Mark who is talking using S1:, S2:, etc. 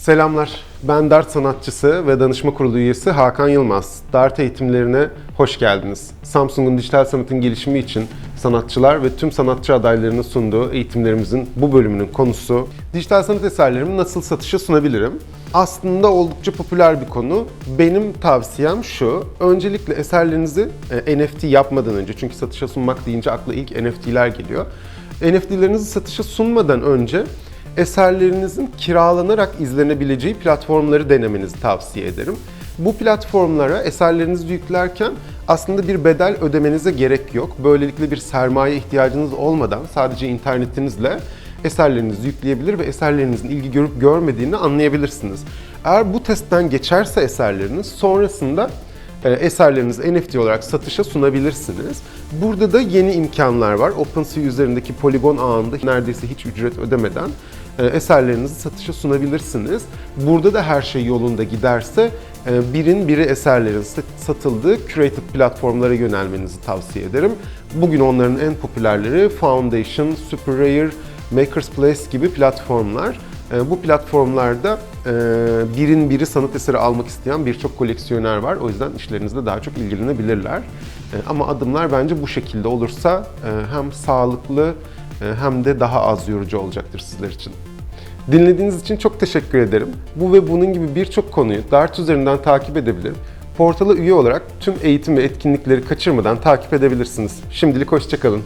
S1: Selamlar. Ben Dart sanatçısı ve danışma kurulu üyesi Hakan Yılmaz. Dart eğitimlerine hoş geldiniz. Samsung'un dijital sanatın gelişimi için sanatçılar ve tüm sanatçı adaylarının sunduğu eğitimlerimizin bu bölümünün konusu dijital sanat eserlerimi nasıl satışa sunabilirim? Aslında oldukça popüler bir konu. Benim tavsiyem şu. Öncelikle eserlerinizi e, NFT yapmadan önce çünkü satışa sunmak deyince akla ilk NFT'ler geliyor. NFT'lerinizi satışa sunmadan önce eserlerinizin kiralanarak izlenebileceği platformları denemenizi tavsiye ederim. Bu platformlara eserlerinizi yüklerken aslında bir bedel ödemenize gerek yok. Böylelikle bir sermaye ihtiyacınız olmadan sadece internetinizle eserlerinizi yükleyebilir ve eserlerinizin ilgi görüp görmediğini anlayabilirsiniz. Eğer bu testten geçerse eserleriniz sonrasında eserlerinizi NFT olarak satışa sunabilirsiniz. Burada da yeni imkanlar var. OpenSea üzerindeki Polygon ağında neredeyse hiç ücret ödemeden e, eserlerinizi satışa sunabilirsiniz. Burada da her şey yolunda giderse e, birin biri eserlerin satıldığı curated platformlara yönelmenizi tavsiye ederim. Bugün onların en popülerleri Foundation, Super Rare, Maker's Place gibi platformlar. E, Bu platformlarda e, birin biri sanat eseri almak isteyen birçok koleksiyoner var. O yüzden işlerinizle daha çok ilgilenebilirler. E, Ama adımlar bence bu şekilde olursa e, hem sağlıklı hem de daha az yorucu olacaktır sizler için. Dinlediğiniz için çok teşekkür ederim. Bu ve bunun gibi birçok konuyu Dart üzerinden takip edebilir. Portala üye olarak tüm eğitim ve etkinlikleri kaçırmadan takip edebilirsiniz. Şimdilik hoşçakalın.